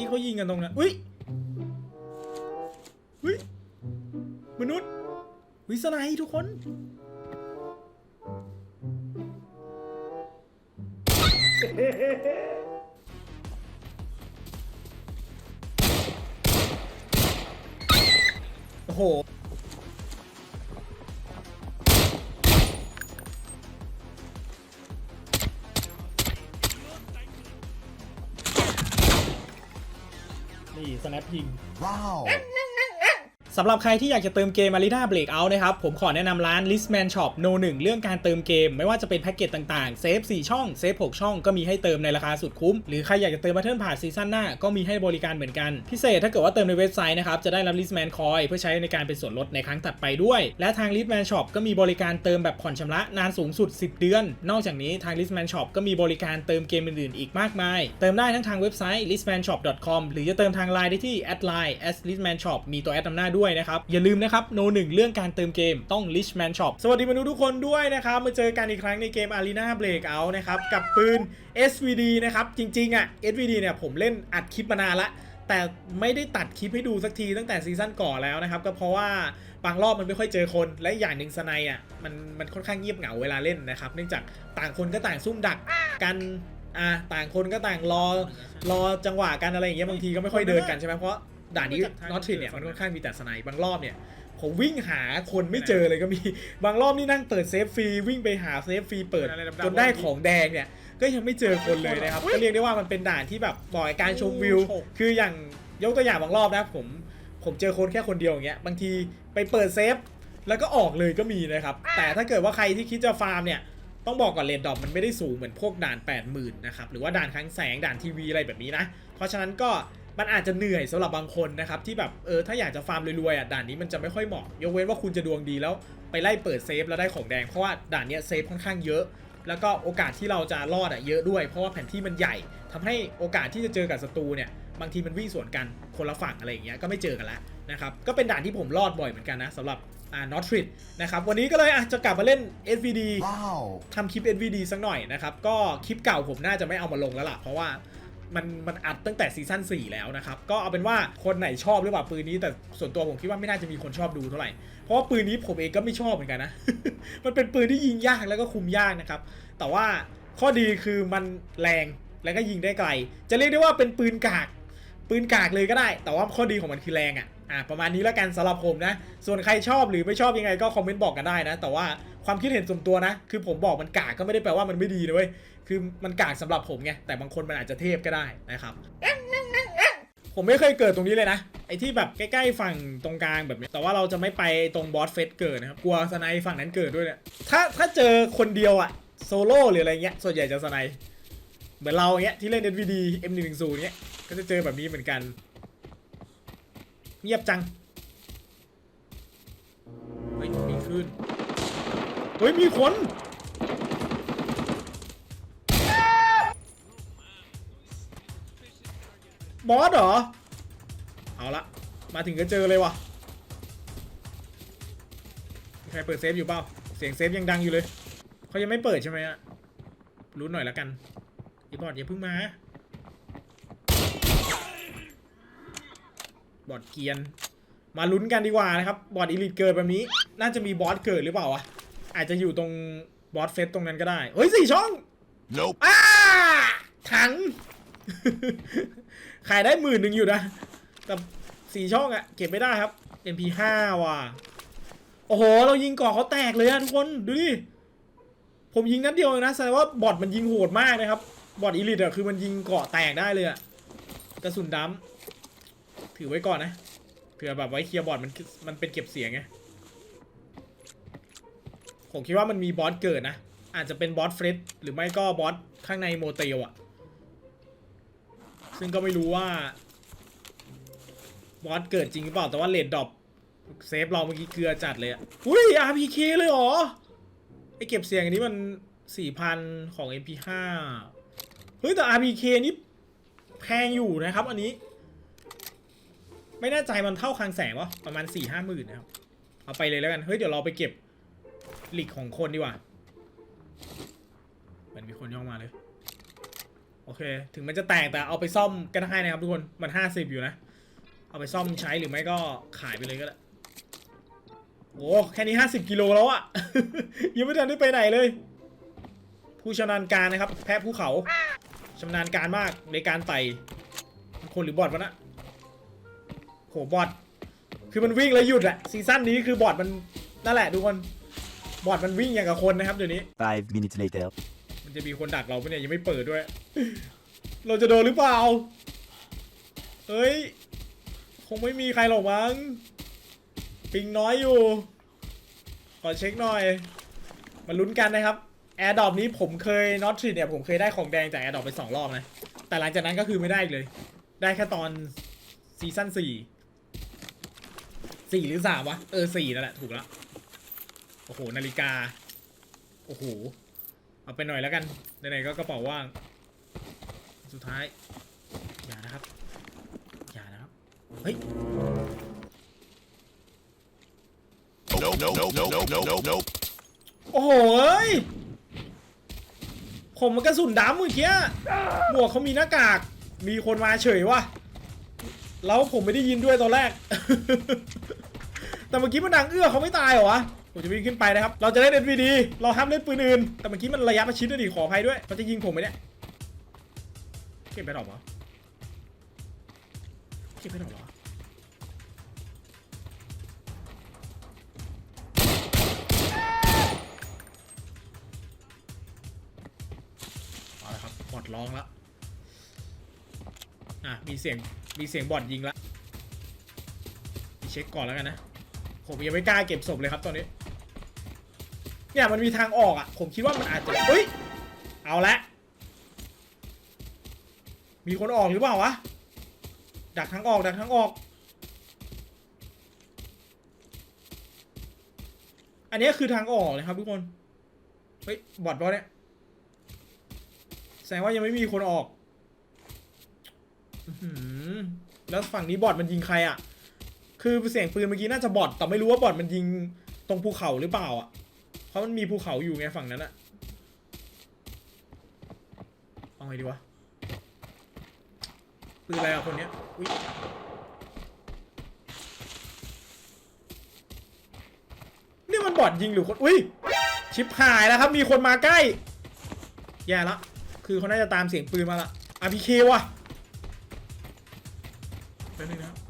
กี้เขายิงกันตรงนั้นอุ้ยอุ้ยมนุษย์วิสไนทุกคนโนี่สแนปยิง Wow. สำหรับใครที่อยากจะเติมเกม Arena Breakout นะครับ ผมขอแนะนำร้าน Listman Shop No 1 เรื่องการเติมเกม ไม่ว่าจะเป็นแพ็กเกจต่างๆ เซฟ 4 ช่อง เซฟ 6 ช่องก็มีให้เติมในราคาสุดคุ้ม หรือใครอยากจะเติมบัตเทิลผ่านซีซั่นหน้า ก็มีให้บริการเหมือนกัน พิเศษถ้าเกิดว่าเติมในเว็บไซต์นะครับ จะได้รับ Listman Coin เพื่อใช้ในการเป็นส่วนลดในครั้งถัดไปด้วย และทาง Listman Shop ก็มีบริการเติมแบบผ่อนชำระนานสูงสุด 10 เดือน นอกจากนี้ทาง Listman Shop ก็มีบริการเติมเกมอื่นๆ อีกมากมาย เติมได้ทั้งทางเว็บไซต์ listmanshop.com หรือจะเติมทางไลน์ได้ที่ @line @listmanshop มีตัวแอดนำหน้าด้วยนะครับ อย่าลืมนะครับโนหนึ่งเรื่องการเติมเกมต้อง Richman Shop สวัสดีมนุษย์ทุกคนด้วยนะครับ มาเจอกันอีกครั้งในเกม Arena Breakout นะครับ กับปืน SVD นะครับ จริงๆ อะ SVD เนี่ยผมเล่นอัดคลิปมานานละแต่ไม่ได้ตัดคลิปให้ดูสักทีตั้งแต่ซีซั่นก่อนแล้วนะครับ ก็เพราะว่าบางรอบมันไม่ค่อยเจอคนและอีกอย่างหนึ่งสไนอะมันมันค่อนข้างเงียบเหงาเวลาเล่นนะครับ เนื่องจากต่างคนก็ต่างซุ่มดักกันอ่าต่างคนก็ต่างรอรอจังหวะกันอะไรอย่างเงี้ยบางทีก็ไม่ค่อยเดินกันใช่ไหมเพราะ ด่านนี้นอตทริเนี่ยมันค่อนข้างมีแต่สไนบางรอบเนี่ยผมวิ่งหาคนไม่เจอเลยก็มี บางรอบนี่นั่งเปิดเซฟฟรีวิ่งไปหาเซฟฟรีเปิดจนได้ของแดงเนี่ย ก็ยังไม่เจอคนเลยนะครับ ก็เรียกได้ว่ามันเป็นด่านที่แบบบ่อยการชมวิว คืออย่างยกตัวอย่างบางรอบนะผมผมเจอคนแค่คนเดียวอย่างเงี้ยบางทีไปเปิดเซฟแล้วก็ออกเลยก็มีนะครับ แต่ถ้าเกิดว่าใครที่คิดจะฟาร์มเนี่ยต้องบอกก่อนเลนดอปมันไม่ได้สูงเหมือนพวกด่าน 80,000 นะครับ หรือว่าด่านครั้งแสงด่านทีวีอะไรแบบนี้นะ เพราะฉะนั้นก็ มันอาจจะเหนื่อยสำหรับบางคนนะครับที่แบบเออถ้าอยากจะฟาร์มรวยๆอะด่านนี้มันจะไม่ค่อยเหมาะ ยกเว้นว่าคุณจะดวงดีแล้วไปไล่เปิดเซฟแล้วได้ของแดงเพราะว่าด่านเนี้ยเซฟค่อนข้างเยอะ แล้วก็โอกาสที่เราจะรอดอะเยอะด้วย เพราะว่าแผนที่มันใหญ่ทำให้โอกาสที่จะเจอกับศัตรูเนี่ยบางทีมันวิ่งสวนกันคนละฝั่งอะไรอย่างเงี้ยก็ไม่เจอกันแล้วนะครับก็เป็นด่านที่ผมรอดบ่อยเหมือนกันนะสำหรับอ่านอตทริดนะครับวันนี้ก็เลยอะจะกลับมาเล่น SVD Wow. ทำคลิป NVD สักหน่อยนะครับก็คลิปเก่าผมน่าจะไม่เอามาลงแล้วล่ะเพราะว่า มันมันอัดตั้งแต่ซีซั่น4 แล้วนะครับ ก็เอาเป็นว่าคนไหนชอบหรือเปล่าปืนนี้แต่ส่วนตัวผมคิดว่าไม่น่าจะมีคนชอบดูเท่าไหร่ เพราะว่าปืนนี้ผมเองก็ไม่ชอบเหมือนกันนะ มันเป็นปืนที่ยิงยากแล้วก็คุมยากนะครับ แต่ว่าข้อดีคือมันแรงแล้วก็ยิงได้ไกล จะเรียกได้ว่าเป็นปืนกาก ปืนกากเลยก็ได้ แต่ว่าข้อดีของมันคือแรงอะ่ะอะประมาณนี้แล้วกันสำหรับผมนะ ส่วนใครชอบหรือไม่ชอบยังไงก็คอมเมนต์บอกกันได้นะ แต่ว่า ความคิดเห็นส่วนตัวนะ คือผมบอกมันกากก็ไม่ได้แปลว่ามันไม่ดีนะเว้ย คือมันกากสำหรับผมไง แต่บางคนมันอาจจะเทพก็ได้นะครับ ผมไม่เคยเกิดตรงนี้เลยนะ ไอ้ที่แบบใกล้ๆฝั่งตรงกลางแบบนี้ แต่ว่าเราจะไม่ไปตรงบอสเฟสเกิดนะครับ กลัวสไนฝั่งนั้นเกิดด้วยเนี่ย ถ้าถ้าเจอคนเดียวอะโซโล่หรืออะไรเงี้ย ส่วนใหญ่จะสไนเหมือนเราเงี้ยที่เล่น NVD M110 เงี้ย ก็จะเจอแบบนี้เหมือนกัน เงียบจัง เฮ้ยมีขึ้น เฮ้ยมีคนบอสเหรอ เอาละ มาถึงก็เจอเลยวะใครเปิดเซฟอยู่เปล่า เสียงเซฟยังดังอยู่เลย เขายังไม่เปิดใช่ไหมอะรู้หน่อยแล้วกันอีบอดอย่าเพิ่งมา บอดเกียน มาลุ้นกันดีกว่านะครับ บอดอีลิทเกิดแบบนี้ น่าจะมีบอสเกิดหรือเปล่าวะ อาจจะอยู่ตรงบอสเฟสตรงนั้นก็ได้ เฮ้ยสี่ช่อง Nope. อ้าถัง ขายได้หมื่นหนึ่งอยู่นะ แต่สี่ช่องอะเก็บไม่ได้ครับ MP5 ว่ะ โอ้โห เรายิงก่อเขาแตกเลยอะทุกคน ดูดิ ผมยิงนัดเดียวเองนะแสดงว่าบอทมันยิงโหดมากนะครับ บอทอีลิทอะคือมันยิงเกาะแตกได้เลยอะกระสุนดำถือไว้ก่อนนะเผื่อแบบไว้เคลียร์บอทมันมันเป็นเก็บเสียงไง ผมคิดว่ามันมีบอสเกิดนะ อาจจะเป็นบอสเฟรดหรือไม่ก็บอสข้างในโมเตลอะซึ่งก็ไม่รู้ว่าบอสเกิดจริงหรือเปล่าแต่ว่าเลดดรอปเซฟเราเมื่อกี้เกลือจัดเลยอะอุ้ย RPK เลยเหรอ ไอเก็บเสียงอันนี้มัน4,000ของ MP5 เฮ้ยแต่ RPK นี่แพงอยู่นะครับอันนี้ ไม่แน่ใจมันเท่าคลังแสงวะประมาณ4-5หมื่นนะครับ เอาไปเลยแล้วกัน เฮ้ย เดี๋ยวเราไปเก็บ หลีกของคนดีกว่าเหมันมีคนย่องมาเลย โอเค ถึงมันจะแตกแต่เอาไปซ่อมก็ได้นะครับทุกคน มันห้าสิบอยู่นะ เอาไปซ่อมใช้หรือไม่ก็ขายไปเลยก็ได้โอ้แค่นี้ห้าสิบกิโลแล้วอะยังไม่ทันได้ไปไหนเลย ผู้ชำนาญการนะครับ แพะภูเขาชำนาญการมากในการไต่คนหรือบอทวะนะโหบอทคือมันวิ่งแล้วหยุดอะซีซั่นนี้คือบอทมันนั่นแหละทุกคน บอทมันวิ่งอย่างกับคนนะครับเดี๋ยวนี้ Five minutes later. มันจะมีคนดักเราปะเนี่ยยังไม่เปิดด้วย เราจะโดนหรือเปล่า เฮ้ย คงไม่มีใครหรอกมั้ง ปิงน้อยอยู่ ขอเช็คหน่อย มาลุ้นกันนะครับ แอร์ดรอปนี้ผมเคยน็อตทริเนี่ยผมเคยได้ของแดงจากแอร์ดรอปไปสองรอบนะ แต่หลังจากนั้นก็คือไม่ได้อีกเลย ได้แค่ตอนซีซั่นสี่สี่หรือสามวะ เออสี่นั่นแหละถูกแล้วโอ้โห นาฬิกา โอ้โห เอาไปหน่อยแล้วกัน ไหนๆก็กระเป๋าว่าง สุดท้าย อย่านะครับ อย่านะครับ เฮ้ย No, no, no, no, no, no, no, no. โอ้โหเอ้ย ผมมันกระสุนดำเมื่อกี้หมวกเขามีหน้ากาก มีคนมาเฉยว่ะ แล้วผมไม่ได้ยินด้วยตอนแรก แต่เมื่อกี้มันดังเอื้อเขาไม่ตายเหรอวะ ผมจะวิ่งขึ้นไปนะครับ เราจะเล่น NVD เราห้ามเล่นปืนอื่น แต่เมื่อกี้มันระยะประชิดด้วยดิขออภัยด้วยเขาจะยิงผมไหมเนี่ย เก็บไปหรอวะเก็บไปหรอวะเอาละครับ บอดร้องแล้วอะ มีเสียง มีเสียงบอดยิงละเช็คก่อนแล้วกันนะ ผมยังไม่กล้าเก็บศพเลยครับตอนนี้ เนี่ยมันมีทางออกอะ ผมคิดว่ามันอาจจะเฮ้ย เอาละ มีคนออกหรือเปล่าวะ ดักทางออก ดักทางออก อันนี้คือทางออกเลยครับทุกคน เฮ้ย บอดบอสเนี่ย แสดงว่ายังไม่มีคนออกอแล้วฝั่งนี้บอดมันยิงใครอะ่ะ คือเสียงปืนเมื่อกี้น่าจะบอดแต่ไม่รู้ว่าบอดมันยิงตรงภูเขาหรือเปล่าอะ เพราะมันมีภูเขาอยู่ไงฝั่งนั้นอะเอาไงดีวะปืนอะไรอะคนเนี้ยอุ้ยนี่มันบอดยิงหรือคน อุ้ย ชิปหายแล้วครับ มีคนมาใกล้ แย่ละ คือเขาน่าจะตามเสียงปืนมาละ RPK ว่ะแป๊บนึงนะครับ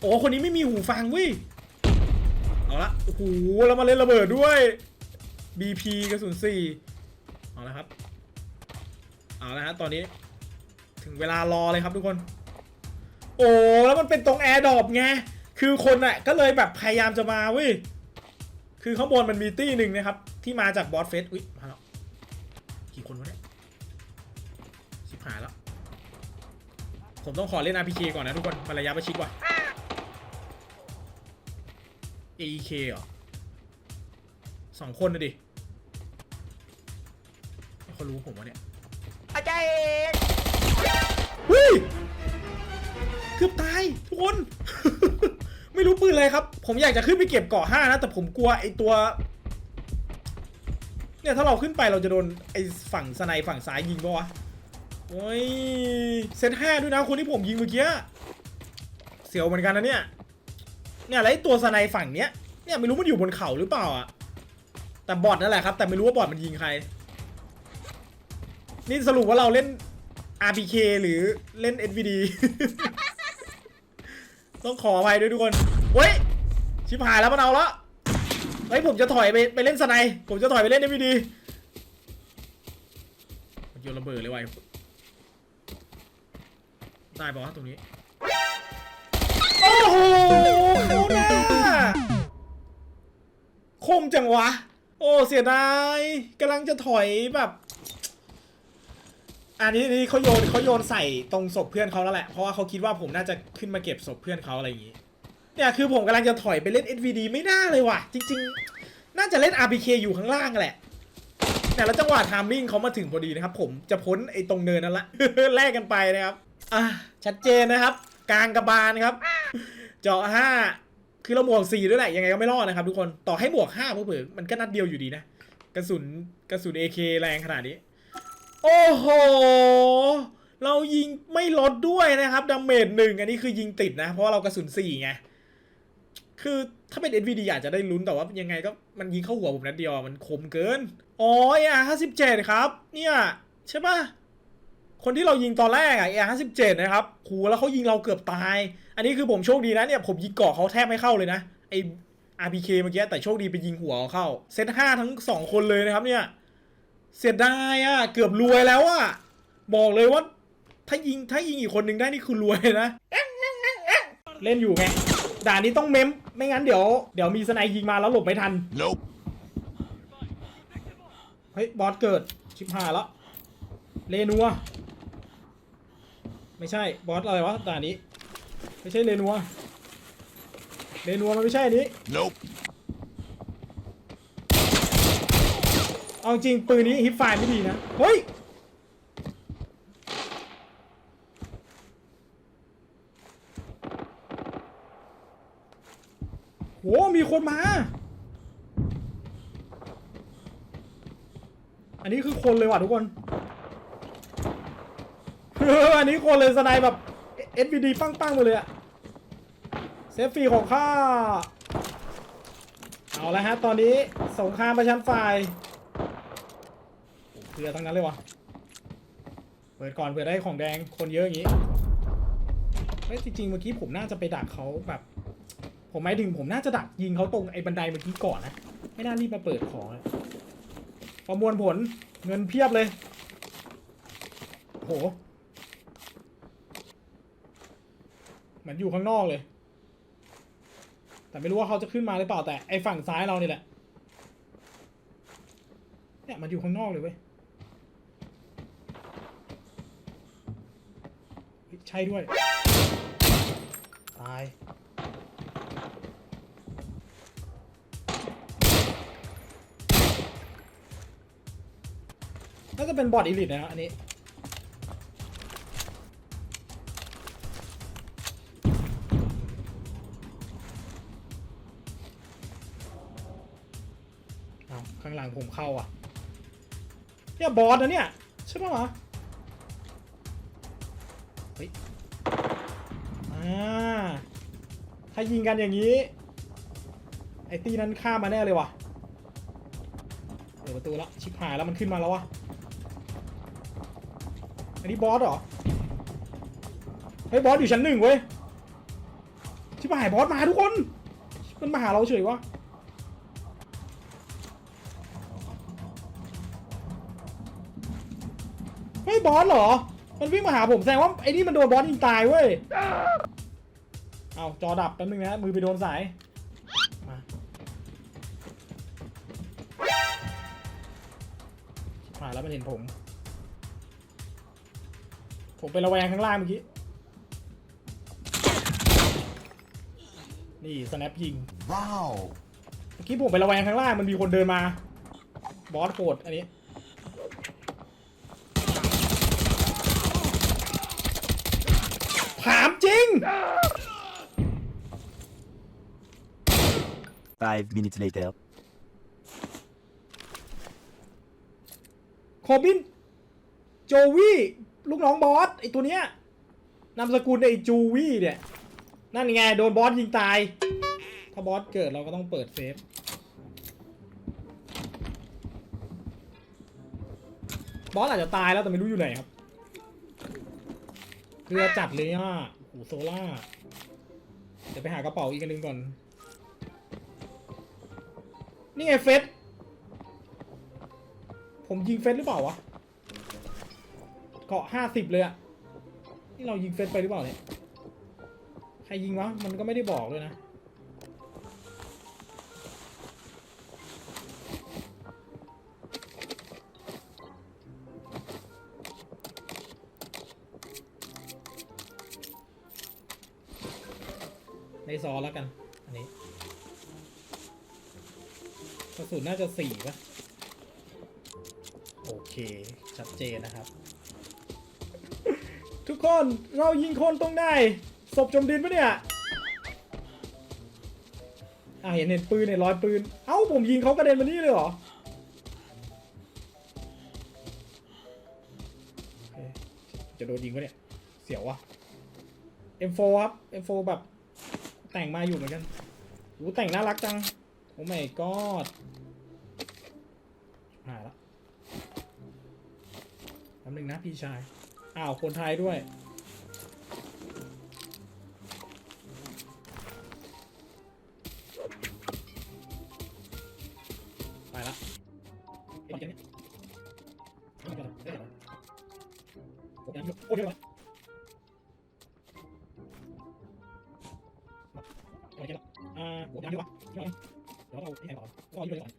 โอ้คนนี้ไม่มีหูฟังเว้ยเอาละโอ้โหแล้วมาเล่นระเบิดด้วย BP กระสุนสี่เอาละครับเอาละฮะตอนนี้ ถึงเวลารอเลยครับทุกคน โอ้แล้วมันเป็นตรงแอร์ดรอปไงคือคนอะก็เลยแบบพยายามจะมาเว้ยคือข้างบนมันมีตี้หนึ่งนะครับ ที่มาจากบอสเฟสอุ้ยมาแล้วกี่คนวะเนี่ยชิบหายแล้ว ผมต้องขอเล่น RPK ก่อนนะทุกคนมันระยะประชิดว่ะ AEK เหรอสองคนนะดิเขารู้ผมวะเนี่ยอาจารย์เอกเฮ้ยเกือบตายทุกคน ไม่รู้ปืนอะไรครับ ผมอยากจะขึ้นไปเก็บเกาะห้านะ แต่ผมกลัวไอตัว เนี่ยถ้าเราขึ้นไปเราจะโดนไอฝั่งสไนฝั่งซ้ายยิงปะวะโอ้ยเซตห้าด้วยนะคนที่ผมยิงเมื่อกี้เสียวเหมือนกันนะเนี่ย เนี่ยแล้วไอตัวสไนฝั่งเนี้ยเนี่ยไม่รู้มันอยู่บนเขาหรือเปล่าอะแต่บอทนั่นแหละครับ แต่ไม่รู้ว่าบอทมันยิงใคร นี่สรุปว่าเราเล่น RPK หรือเล่น SVD ต้องขออภัยด้วยทุกคนเฮ้ย ชิบหายแล้วมันเอาละเฮ้ยผมจะถอยไปไปเล่นสไนผมจะถอยไปเล่น SVD มันโยนระเบิดเลยว่ะได้ปะวะตรงนี้ โอ้โห เขาหน้าคมจังวะ โอ้เสียดายกำลังจะถอยแบบ อันนี้นี่เขาโยนเขาโยนใส่ตรงศพเพื่อนเขาแล้วแหละ เพราะว่าเขาคิดว่าผมน่าจะขึ้นมาเก็บศพเพื่อนเขาอะไรอย่างงี้ เนี่ยคือผมกำลังจะถอยไปเล่น SVD ไม่น่าเลยว่ะ จริง ๆ น่าจะเล่น RPK อยู่ข้างล่างแหละแต่แล้วจังหวะทามมิ่งเขามาถึงพอดีนะครับ ผมจะพ้นไอ้ตรงเนินนั่นละแลกกันไปนะครับ อะชัดเจนนะครับ กลางกระบาลครับ เจาะห้าคือเราหมวกสี่ด้วยแหละยังไงก็ไม่รอดนะครับทุกคนต่อให้หมวกห้าเผื่อมันก็นัดเดียวอยู่ดีนะกระสุนกระสุน AK แรงขนาดนี้ โอ้โห เรายิงไม่ลดด้วยนะครับดาเมจหนึ่งอันนี้คือยิงติดนะ เพราะาเรากระสุนสี่ไงคือถ้าเป็น NVD อาจจะได้ลุ้นแต่ว่ายังไงก็มันยิงเข้าหัวผมนัดเดียวมันคมเกินอ๋อ AR57 ครับ เนี่ยใช่ปะคนที่เรายิงตอนแรกอะ AR57 นะครับโหแล้วเขายิงเราเกือบตาย อันนี้คือผมโชคดีนะเนี่ยผมยิงเกาะเขาแทบไม่เข้าเลยนะไอ RPK เมื่อกี้แต่โชคดีไปยิงหัวเขาเข้า เซตห้าทั้งสองคนเลยนะครับเนี่ยเสียดายอะเกือบรวยแล้วอะบอกเลยว่าถ้ายิงถ้ายิงอีกคนหนึ่งได้นี่คือรวยนะ เล่นอยู่ไงด่านนี้ต้องเมมไม่งั้นเดี๋ยวเดี๋ยวมีสไนยิงมาแล้วหลบไม่ทัน Nope. เฮ้ยบอสเกิดชิบหายแล้วเรนัวไม่ใช่บอสอะไรวะด่านนี้ ไม่ใช่เรนัวเรนัวมันไม่ใช่อันนี้ Nope. เอาจริงปืนนี้ฮิปไฟล์ไม่ดีนะ เฮ้ย โห มีคนมา อันนี้คือคนเลยว่ะทุกคนเอออันนี้คนเลยสไนด์แบบ SVD ปั้งๆมาเลยอะเซฟฟรีของข้า เอาละฮะ ตอนนี้สงครามประชันฝ่ายเรือทั้งนั้นเลยวะเปิดก่อนเปิดได้ของแดงคนเยอะอย่างนี้เฮ้ยจริงๆเมื่อกี้ผมน่าจะไปดักเขาแบบ ผมหมายถึงผมน่าจะดักยิงเขาตรงไอ้บันไดเมื่อกี้ก่อนนะ ไม่น่ารีบมาเปิดของอะประมวลผลเงินเพียบเลยโหเห มือนอยู่ข้างนอกเลย แต่ไม่รู้ว่าเขาจะขึ้นมาหรือเปล่าแต่ไอฝั่งซ้ายเรานี่แหละ เนี่ยมันอยู่ข้างนอกเลยเว้ยใช่ด้วย ตาย น่าจะเป็นบอทอีลิทนะอันนี้ ผมเข้าอะ เนี่ยบอสนะเนี่ย ใช่ปะวะเฮ้ยอ่าถ้ายิงกันอย่างนี้ ไอ้ตีนั้นฆ่ามาแน่เลยว่ะเปิดประตูแล้วชิบหายแล้วมันขึ้นมาแล้ววะอันนี้บอสเหรอเฮ้ยบอสอยู่ชั้นหนึ่งเว้ยชิบหายบอสมาทุกคน มันมาหาเราเฉยวะ เฮ้ยบอสเหรอ มันวิ่งมาหาผมแสดงว่าไอ้นี่มันโดนบอสยิงตายเว้ย เอาจอดับแป๊บนึงนะ มือไปโดนสาย มาผ่านแล้วมันเห็นผม ผมไประแวงข้างล่างเมื่อกี้ นี่สแนปยิง Wow. เมื่อกี้ผมไประแวงข้างล่างมันมีคนเดินมา บอสโหดอันนี้ ถามจริง Five minutes later. โคบิน โจวี่ ลูกน้องบอส ไอตัวเนี้ย นามสกุลไอจูวี่เนี่ย นั่นไง โดนบอสยิงตาย ถ้าบอสเกิดเราก็ต้องเปิดเซฟ บอสอาจจะตายแล้วแต่ไม่รู้อยู่ไหนครับ เรือจัดเลยอะโอ้โหโซล่า เดี๋ยวไปหากระเป๋าอีกอันหนึงก่อน นี่ไงเฟสผมยิงเฟสหรือเปล่าวะเกาะห้าสิบเลยอะนี่เรายิงเฟสไปหรือเปล่าเนี่ยใครยิงวะมันก็ไม่ได้บอกเลยนะในซอแล้วกัน อันนี้ กระสุนน่าจะสี่ปะโอเค ชัดเจนนะครับ ทุกคนเรายิงคนตรงได้ศพจมดินปะเนี่ยอะเห็นเห็นปืนเห็นรอยปืน เอ้าผมยิงเขากระเด็นมานี่เลยเหรอโดนยิงก็เนี่ย เสียววะ M4 ครับ M4 แบบแต่งมาอยู่เหมือนกันหูแต่งน่ารักจัง โอ้ไม่กอดหายละแป๊บ นะพี่ชาย อ้าว คนไทยด้วย ไปละอ้เหี้ยเนี่ยโอ้ยเดี๋ยโอ้ยเดี๋ยวเอาไปเก็บละอ่าโอ้ยเดี๋ยวดีกว่าเดี๋ยวเอาที่ไหนต่อก็เอาที่เปิดก่อน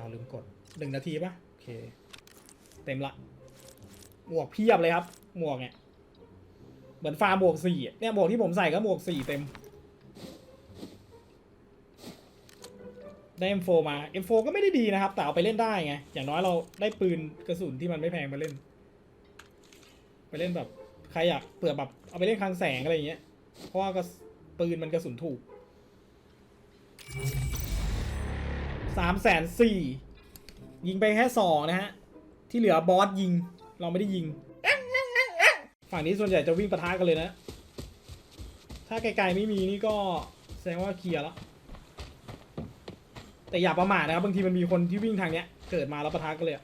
เอาลืมกดหนึ่งนาทีปะโอเค เต็มละ หมวกเพียบเลยครับ หมวกเนี่ย เหมือนฟาร์มหมวกสี่อะเนี่ยหมวกที่ผมใส่ก็หมวกสี่เต็ม ได้ M4 มา M4 ก็ไม่ได้ดีนะครับ แต่เอาไปเล่นได้ไง อย่างน้อยเราได้ปืนกระสุนที่มันไม่แพงมาเล่น ไปเล่นแบบใครอยากเปิดแบบเอาไปเล่นคลังแสงอะไรอย่างเงี้ย เพราะว่ากระสปืนมันกระสุนถูก สามแสนสี่ยิงไปแค่สองนะฮะ ที่เหลือบอสยิง เราไม่ได้ยิง ฝั่งนี้ส่วนใหญ่จะวิ่งประทะกันเลยนะ ถ้าไกลๆไม่มีนี่ก็แสดงว่าเคลียร์แล้ว แต่อย่าประมาทนะครับ บางทีมันมีคนที่วิ่งทางเนี้ย เกิดมาแล้วปะทะกันเลย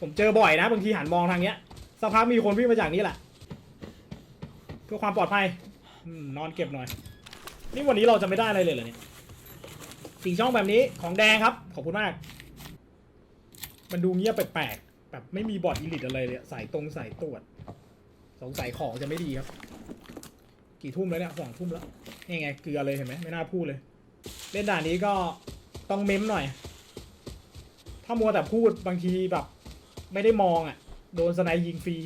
ผมเจอบ่อยนะ บางทีหันมองทางเนี้ยสักพักมีคนวิ่งมาจากนี้แหละ เพื่อความปลอดภัยนอนเก็บหน่อย นี่วันนี้เราจะไม่ได้อะไรเลยเหรอเนี่ย สี่ช่องแบบนี้ของแดงครับ ขอบคุณมาก มันดูเงียบแปลกๆแบบไม่มีบอร์ดอีลิตอะไรเลยสายตรงสายตรวจ สงสัยของจะไม่ดีครับ กี่ทุ่มแล้วเนี่ยสองทุ่มแล้วนี่ไงเกลือเลยเห็นไหมไม่น่าพูดเลย เล่นด่านนี้ก็ต้องเม้มหน่อย ถ้ามัวแต่พูดบางทีแบบ ไม่ได้มองอะ โดนสไนยิงฟรี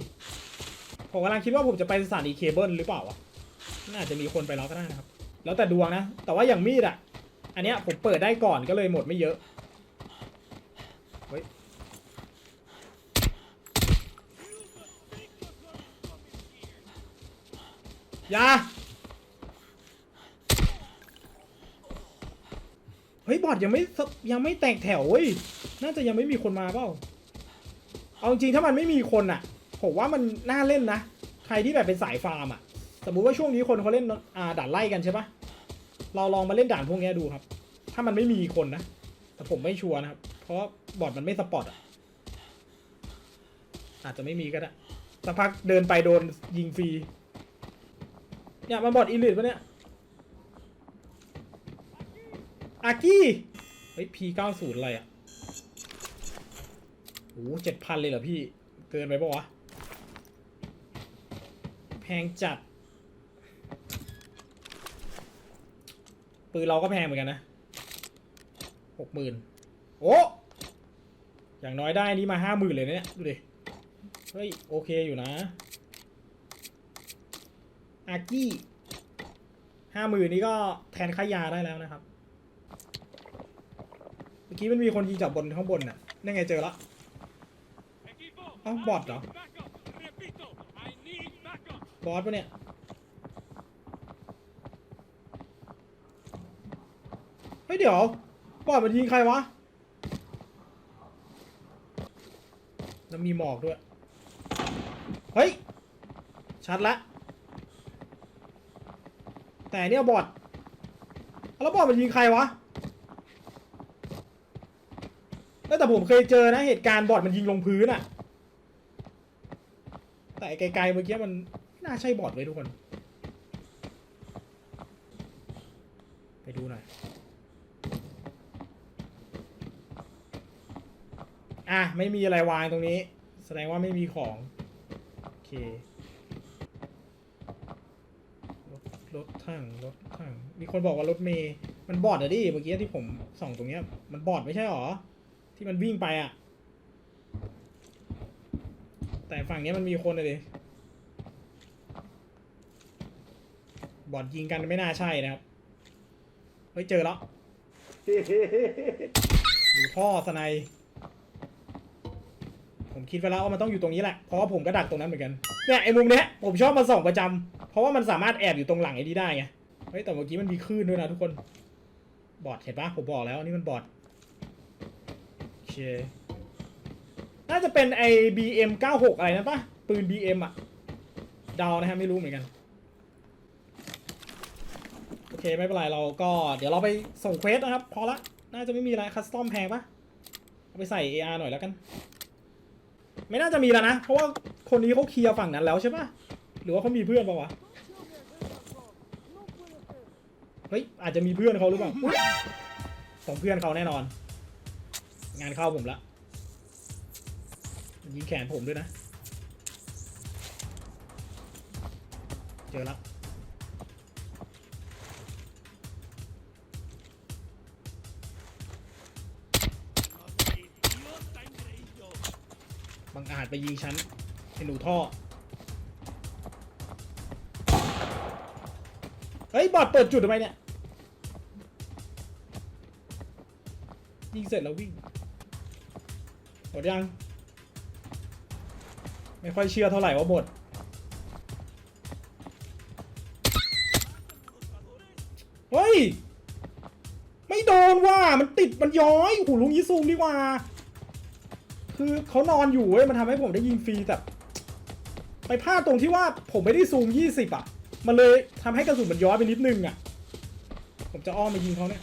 ผมกำลังคิดว่าผมจะไปสถานีเคเบิลหรือเปล่าวะน่าจะมีคนไปแล้วก็ได้นะครับ แล้วแต่ดวงนะ แต่ว่าอย่างมีดอะ อันเนี้ยผมเปิดได้ก่อนก็เลยหมดไม่เยอะเฮ้ยอยาเฮ้ยบอดยังไม่ยังไม่แตกแถวเว้ยน่าจะยังไม่มีคนมาเปล่าเอาจริงถ้ามันไม่มีคนอะผมว่ามันน่าเล่นนะ ใครที่แบบเป็นสายฟาร์มอะสมมุติว่าช่วงนี้คนเขาเล่นอ่าด่านไล่กันใช่ปะ เราลองมาเล่นด่านพวกนี้ดูครับ ถ้ามันไม่มีคนนะ แต่ผมไม่ชัวร์นะครับ เพราะบอดมันไม่สปอตอะ อาจจะไม่มีก็ได้สักพักเดินไปโดนยิงฟรี เนี่ยมันบอดอีลิทปะเนี่ย อากี้ เฮ้ย P90 อะไรอะโอ้เจ็ดพันเลยเหรอพี่ เกินไปปะวะ แพงจัด ปืนเราก็แพงเหมือนกันนะหกหมื่นโอ้อย่างน้อยได้นี้มาห้าหมื่นเลยนะเนี่ยดูดิเฮ้ยโอเคอยู่นะอากี้ห้าหมื่นนี้ก็แทนค่ายาได้แล้วนะครับ เมื่อกี้มันมีคนยิงจากบนข้างบนน่ะนั่นไงเจอละอ้า Oh, บอทเหรอบอสปะเนี่ย ฮ้ยเดี๋ยวบอสมันยิงใครวะแล้วมีหมอกด้วย เฮ้ย ชัดละ แต่เนี่ยบอดแล้วบอดมันยิงใครวะเอ้ยแต่ผมเคยเจอนะเหตุการณ์บอดมันยิงลงพื้นอะแต่ไกลๆเมื่อกี้มันน่าใช่บอดเลยทุกคน ไปดูหน่อย อะ ไม่มีอะไรวางตรงนี้ แสดงว่าไม่มีของ โอเครถรถถังรถถังมีคนบอกว่ารถเมย์มันบอดอะดิเมื่อกี้ที่ผมส่องตรงเนี้ย มันบอดไม่ใช่หรอ ที่มันวิ่งไปอะแต่ฝั่งเนี้ยมันมีคนเลยดิบอดยิงกันไม่น่าใช่นะครับ เฮ้ย เจอแล้ว ดูท่อสไน คิดไว้แล้วว่ามันต้องอยู่ตรงนี้แหละ เพราะว่าผมก็ดักตรงนั้นเหมือนกัน เนี่ยไอ้มุมเนี้ยผมชอบมาส่องประจำเพราะว่ามันสามารถแอบอยู่ตรงหลังไอ้นี่ได้ไง เฮ้ยแต่เมื่อกี้มันมีคลื่นด้วยนะทุกคน บอดเห็นปะผมบอกแล้วนี่มันบอดโอเค น่าจะเป็นไอ้ BM 96อะไรนะปะปืน BM อะเดานะฮะไม่รู้เหมือนกัน โอเคไม่เป็นไรเราก็เดี๋ยวเราไปส่งเควสนะครับ พอละ น่าจะไม่มีอะไรคัสตอมแพงปะเอาไปใส่ AR หน่อยแล้วกัน ไม่น่าจะมีแล้วนะ เพราะว่าคนนี้เขาเคลียร์ฝั่งนั้นแล้วใช่ปะหรือว่าเขามีเพื่อนปะวะ เฮ้ย อาจจะมีเพื่อนเขาหรือเปล่าอุ๊ยของเพื่อนเขาแน่นอน งานเข้าผมละยิงแขนผมด้วยนะ เจอแล้ว บางอาจไปยิงฉันไอ้หนูท่อ เฮ้ย บอดเปิดจุดทำไมเนี่ย ยิงเสร็จแล้ววิ่งหมดยัง ไม่ค่อยเชื่อเท่าไหร่ว่าหมดเฮ้ย ไม่โดนว่ะมันติดมันย้อยหูลุงยีซูมดีกว่า คือเขานอนอยู่เว้ยมันทำให้ผมได้ยิงฟรีแต่ไปพลาดตรงที่ว่าผมไม่ได้ซูม 20 อะ มันเลยทำให้กระสุนมันย้อยไปนิดนึงอะ ผมจะอ้อมมายิงเขาเนี่ย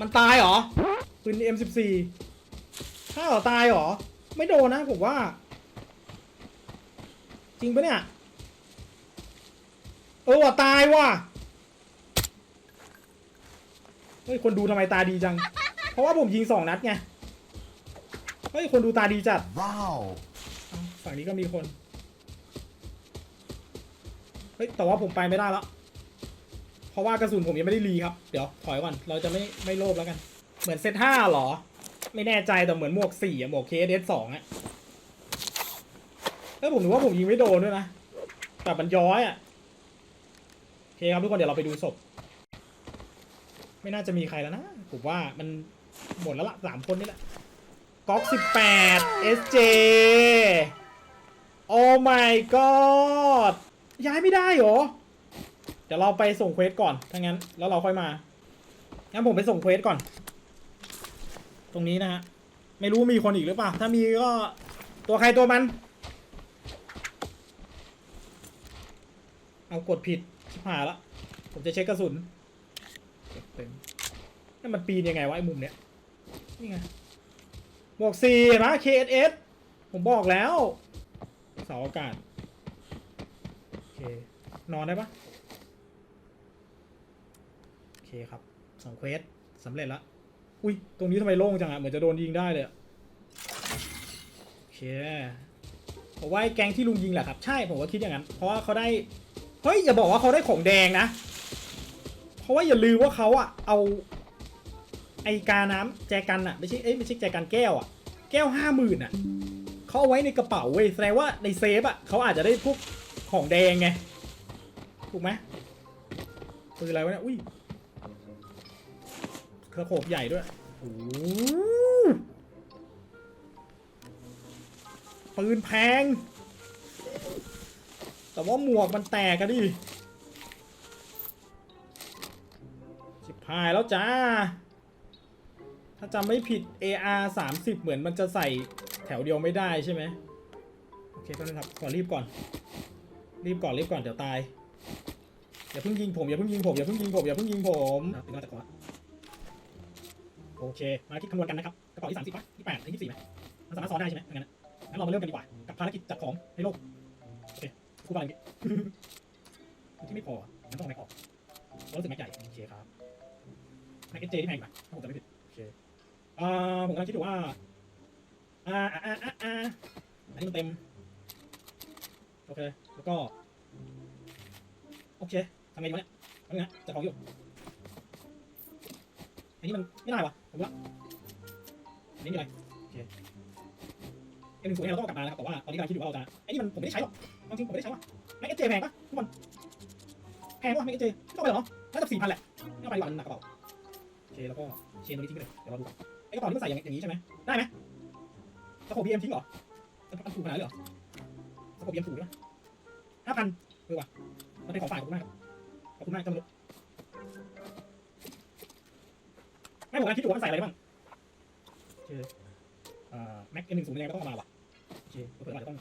มันตายเหรอปืน M14 ถ้าเหรอตายเหรอ ไม่โดนนะผมว่า จริงปะเนี่ย เออว่ะตายว่ะ เฮ้ย คนดูทำไมตาดีจัง เพราะว่าผมยิงสองนัดไง ฮ้ย คนดูตาดีจัด Wow. เอ้าฝั่งนี้ก็มีคน เฮ้ย แต่ว่าผมไปไม่ได้แล้ว เพราะว่ากระสุนผมยังไม่ได้รีครับ เดี๋ยวถอยก่อน เราจะไม่ไม่โลภแล้วกัน เหมือนเซตห้าหรอ ไม่แน่ใจแต่เหมือนหมวกสี่อะหมวกเคเอสสองอะเฮ้ยผมถือว่าผมยิงไม่โดนด้วยนะ แต่มันย้อยอะโอเคครับทุกคนเดี๋ยวเราไปดูศพ ไม่น่าจะมีใครแล้วนะ ผมว่ามันหมดแล้วละสามคนนี่แหละ ก๊อกสิบแปด SJ โอ้ my god ย้ายไม่ได้เหรอ เดี๋ยวเราไปส่งเควสก่อนถ้างั้น แล้วเราค่อยมา งั้นผมไปส่งเควสก่อน ตรงนี้นะฮะ ไม่รู้มีคนอีกหรือเปล่า ถ้ามีก็ตัวใครตัวมัน เอากดผิดชิบหายละ ผมจะเช็คกระสุนเต็มนั่นมันปีนยังไงวะไอ้มุมเนี้ย นี่ไง บวกสี่เห็นไหม KSS ผมบอกแล้ว เสาอากาศ โอเค นอนได้ปะโอเคครับสองเควสสำเร็จล้วอุ้ย ตรงนี้ทำไมโล่งจังอะเหมือนจะโดนยิงได้เลยอะโอเคผมว่าไอ้แก๊งที่ลุงยิงแหละครับ ใช่ผมก็คิดอย่างนั้น เพราะว่าเขาได้ เฮ้ย อย่าบอกว่าเขาได้ของแดงนะ เพราะว่าอย่าลืมว่าเขาอะเอา ไอกาน้ำแจกันอะไม่ใช่เอ้ยไม่ใช่แจกันแก้วอะแก้วห้าหมื่นอะเขาเอาไว้ในกระเป๋าเว้ยแสดงว่าในเซฟอะเขาอาจจะได้พวกของแดงไงถูกไหมปืนอะไรวะเนี่ยอุ้ยกระโขบใหญ่ด้วยโอ้ปืนแพง แต่ว่าหมวกมันแตกกันดิชิบหายแล้วจ้าาจำไม่ผิด AR 30 เหมือนมันจะใส่แถวเดียวไม่ได้ใช่ไหมโอเคก็นะครับขอรีบก่อน รีบก่อนรีบก่อนเดี๋ยวตายอย่าเพิ่งยิงผมอย่าเพิ่งยิงผมอย่าเพิ่งยิงผมอย่าเพิ่งยิงผมอะเป็นนอกจากก่อนโอเค มาคิดคำนวณกันนะครับกระเป๋าที่30ป่ะที่8ที่24ไหมมันสามารถซ้อนได้ใช่ไหมงั้นนะงั้นเรามาเริ่มกันดีกว่ากับภารกิจจัดของในโลกโอเคคู่บ้านอย่างงี้ที่ไม่พอมันต้องเอาแม็กออกเพราะรู้สึกแม็กใหญ่โอเคครับแม็กเอเจที่แพงกว่าถ้าผมจำไม่ผิดโอเค อ่าผมกำลังคิดอยู่ว่า อ่าอ่าอ่าอ่าอ่าอันนี้มันเต็ม โอเค แล้วก็ โอเคทำไงดีวะเนี่ยทำไงนะจะของอยู่ อันนี้มันไม่ได้วะผมผมละอันนี่มีอะไร โอเคเอ็มหนึ่งศูนย์เนี่ยเราต้องกลับมานะครับ แต่ว่าตอนนี้กำลังคิดอยู่ว่าเราจะไอ้นี่มันผมไม่ได้ใช้หรอกจริงผมไม่ได้ใช้ว่ะแม็กเอเจแพงปะทุกคนแพงปะแม็กเอเจต้องไปเหรอน่าจะสี่พันแหละไม่เอาไปดีกว่านหนักกระเป๋าโอเค แล้วก็เชนตัวนี้ทิ้งไปเลย เดี๋ยวเราดูก่อน ไอ้กระเป๋าที่มันใส่อย่างอย่างนี้ใช่ไหมได้ไหมสโคบีเอ็มทิ้งเหรอมันถูกขนาดนั้นเลยเหรอสโคบีเอ็มถูกไหมห้าพันเออว่ะมันเป็นของฝ่ายขอบคุณมากขอบคุณมากจำนวนไม่ผมกำลังคิดอยู่ว่ามันใส่อะไรบ้างโอเอ่าแม็กเอ็มหนึ่งศูนย์ยังไงก็ต้องเอามาว่ะโอเคเผื่ออาจจะต้อง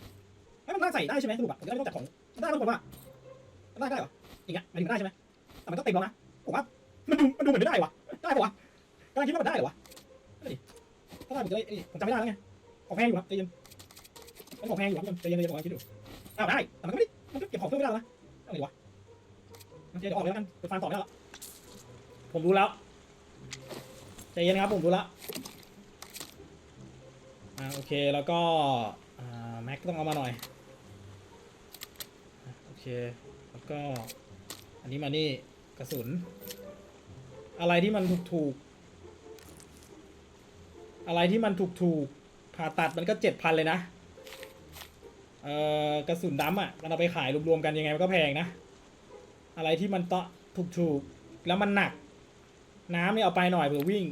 ไม่มันน่าใส่ได้ใช่ไหมสรุปอะผมจะไม่ต้องจัดของได้ไหมทุกคนว่าได้ได้เหรออย่างเงี้ยหมายถึงมันได้ใช่ไหมแต่มันก็เต็มแล้วนะผมว่ามันดูมันดูเหมือนไม่ได้วะได้ปะวะกำลังคิดว่ามันได้เหรอวะ ถ้าได้ผมจะได้เอ้ยผมจำไม่ได้แล้วไงของแพงอยู่ครับใจเย็นมันของแพงอยู่ครับใจเย็นใจเย็นผมกำลังคิดอยู่อ้าวได้แต่มันก็ไม่ได้มันก็เก็บของเพิ่มไม่ได้แล้วนะอะไรวะโอเคเดี๋ยวออกเลยแล้วกันเปิดฟังต่อไม่ได้แล้วผมรู้แล้วใจเย็นครับผมรู้แล้วอ่าโอเคแล้วก็อ่าแม็กต้องเอามาหน่อยโอเคแล้วก็อันนี้มานี่กระสุน อะไรที่มันถูกถูก อะไรที่มันถูกถูกๆผ่าตัดมันก็เจ็ดพันเลยนะ เอ่อกระสุนดำอะมันเอาไปขายรวมๆกันยังไงมันก็แพงนะ อะไรที่มันเตาะถูกถูกๆแล้วมันหนัก น้ำไม่เอาไปหน่อยเผื่อวิ่ง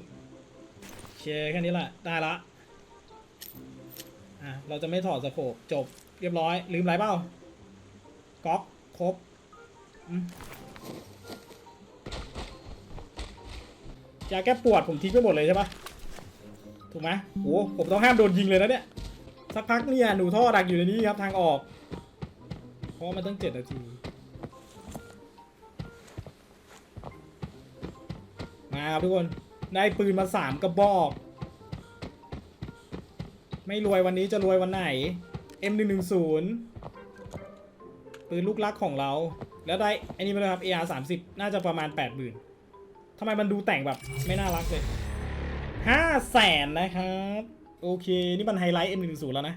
เคแค่นี้แหละได้ละอะเราจะไม่ถอดสะโคปจบเรียบร้อย ลืมอะไรเปล่าก๊อกครบยาแก้ปวดผมทิ้งไปหมดเลยใช่ปะ ถูกไหมโอ้ผมต้องห้ามโดนยิงเลยนะเนี่ย สักพักเนี่ยหนูท่อดักอยู่ในนี้ครับทางออก เพราะมันต้องเจ็ดนาที มาครับทุกคน ได้ปืนมาสามกระบอก ไม่รวยวันนี้จะรวยวันไหน M110 ปืนลูกรักของเรา แล้วได้อันนี้มาเลยครับ AR 30น่าจะประมาณ 80,000ทำไมมันดูแต่งแบบไม่น่ารักเลย ห้าแสนนะครับ โอเค นี่มันไฮไลท์ M110 แล้วนะ